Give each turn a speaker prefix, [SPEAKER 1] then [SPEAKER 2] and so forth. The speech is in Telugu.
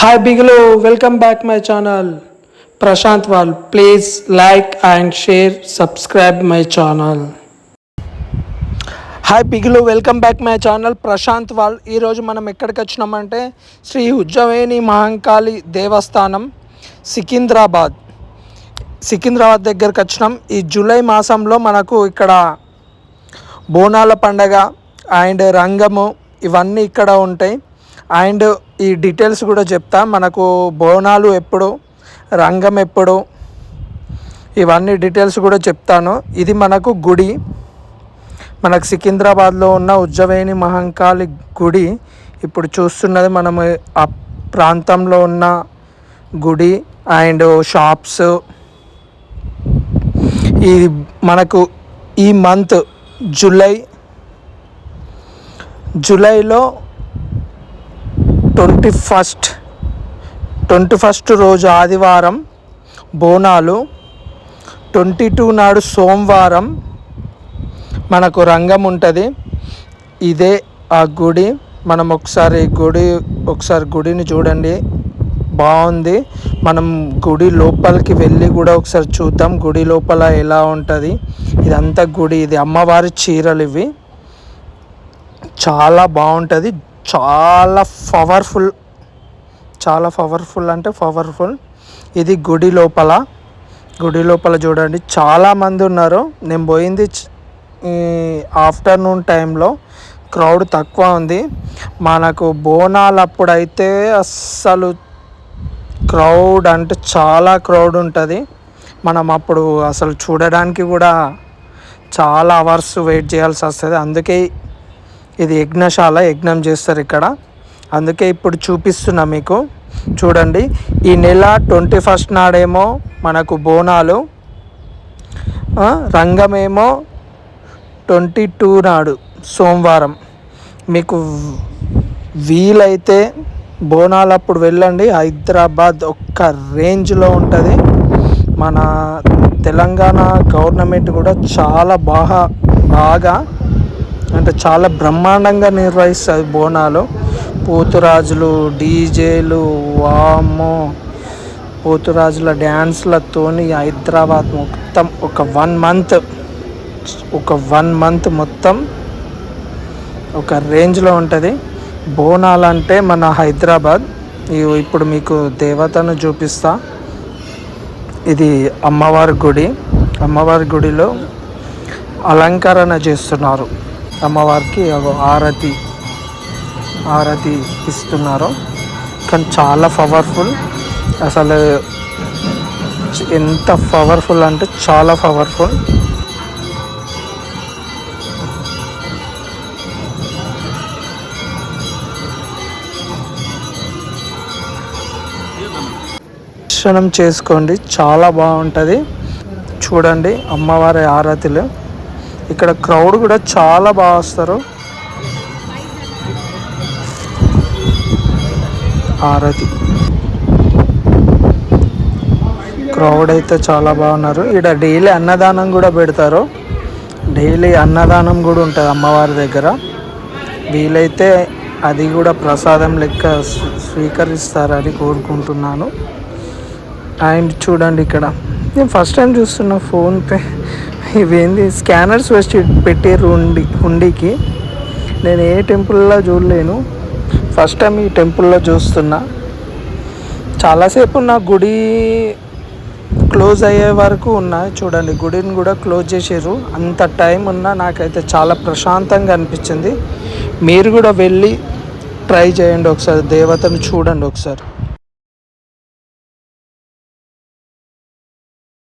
[SPEAKER 1] Hi బిగులో welcome back my channel Prashant wall please like and share subscribe my channel hi బిగులు welcome back my channel Prashant wall ఈరోజు మనం ఎక్కడికి వచ్చినామంటే శ్రీ ఉజ్జవేణి మహంకాళి దేవస్థానం సికింద్రాబాద్. సికింద్రాబాద్ దగ్గరకు వచ్చినాం. ఈ జూలై మాసంలో మనకు ఇక్కడ బోనాల పండగ అండ్ రంగము ఇవన్నీ ఇక్కడ ఉంటాయి. అండ్ ఈ డీటెయిల్స్ కూడా చెప్తా. మనకు బోనాలు ఎప్పుడు రంగం ఎప్పుడు ఇవన్నీ డీటెయిల్స్ కూడా చెప్తాను. ఇది మనకు గుడి. మనకు సికింద్రాబాద్లో ఉన్న ఉజ్జవేణి మహంకాళి గుడి. ఇప్పుడు చూస్తున్నది మనము ఆ ప్రాంతంలో ఉన్న గుడి అండ్ షాప్స్. ఈ మనకు ఈ మంత్ జూలై జూలైలో ట్వంటీ ఫస్ట్ ట్వంటీ ఫస్ట్ రోజు ఆదివారం బోనాలు ట్వంటీ టూ నాడు సోమవారం మనకు రంగం ఉంటుంది. ఇదే ఆ గుడి. మనం ఒకసారి గుడి ఒకసారి గుడిని చూడండి. బాగుంది. మనం గుడి లోపలికి వెళ్ళి కూడా ఒకసారి చూద్దాం. గుడి లోపల ఎలా ఉంటుంది. ఇదంతా గుడి. ఇది అమ్మవారి చీరలు ఇవి. చాలా బాగుంటుంది. చాలా పవర్ఫుల్ చాలా పవర్ఫుల్ అంటే పవర్ఫుల్. ఇది గుడి లోపల గుడి లోపల చూడండి. చాలామంది ఉన్నారు. నేను పోయింది ఆఫ్టర్నూన్ టైంలో క్రౌడ్ తక్కువ ఉంది. మనకు బోనాలు అప్పుడైతే అస్సలు క్రౌడ్ అంటే చాలా క్రౌడ్ ఉంటుంది. మనం అప్పుడు అసలు చూడడానికి కూడా చాలా అవర్స్ వెయిట్ చేయాల్సి వస్తుంది. అందుకే ఇది యజ్ఞశాల యజ్ఞం చేస్తారు ఇక్కడ. అందుకే ఇప్పుడు చూపిస్తున్నా మీకు. చూడండి ఈ నెల ట్వంటీ ఫస్ట్ నాడేమో మనకు బోనాలు. రంగమేమో ట్వంటీ టూ నాడు సోమవారం. మీకు వీలైతే బోనాలు అప్పుడు వెళ్ళండి. హైదరాబాద్ ఒక్క రేంజ్లో ఉంటుంది. మన తెలంగాణ గవర్నమెంట్ కూడా చాలా బాగా బాగా అంటే చాలా బ్రహ్మాండంగా నిర్వహిస్తుంది బోనాలు. పోతురాజులు డీజేలు వామో పోతురాజుల డ్యాన్స్లతోని హైదరాబాద్ మొత్తం ఒక వన్ మంత్ ఒక వన్ మంత్ మొత్తం ఒక రేంజ్లో ఉంటుంది. బోనాలు అంటే మన హైదరాబాద్. ఇప్పుడు మీకు దేవతను చూపిస్తా. ఇది అమ్మవారి గుడి. అమ్మవారి గుడిలో అలంకరణ చేస్తున్నారు. అమ్మవారికి ఆరతి ఆరతి ఇస్తున్నారు. కానీ చాలా పవర్ఫుల్. అసలు ఎంత పవర్ఫుల్ అంటే చాలా పవర్ఫుల్. దర్శనం చేసుకోండి చాలా బాగుంటుంది. చూడండి అమ్మవారి ఆరతిలు. ఇక్కడ క్రౌడ్ కూడా చాలా బాగా వస్తారు. ఆరతి. క్రౌడ్ అయితే చాలా బాగున్నారు ఇక్కడ డైలీ అన్నదానం కూడా పెడతారు. డైలీ అన్నదానం కూడా ఉంటుంది అమ్మవారి దగ్గర. వీలైతే అది కూడా ప్రసాదం లెక్క స్వీకరిస్తారని కోరుకుంటున్నాను. అండ్ చూడండి ఇక్కడ. నేను ఫస్ట్ టైం చూస్తున్నా ఫోన్పే ఇవేంది? స్కానర్స్ వచ్చి పెట్టారు ఉండి హుండీకి నేను ఏ టెంపుల్లో చూడలేను. ఫస్ట్ టైం ఈ టెంపుల్లో చూస్తున్నా. చాలాసేపు నా గుడి క్లోజ్ అయ్యే వరకు ఉన్నాయి చూడండి గుడిని కూడా క్లోజ్ చేసారు. అంత టైం ఉన్నా నాకైతే చాలా ప్రశాంతంగా అనిపించింది. మీరు కూడా వెళ్ళి ట్రై చేయండి ఒకసారి. దేవతను చూడండి ఒకసారి.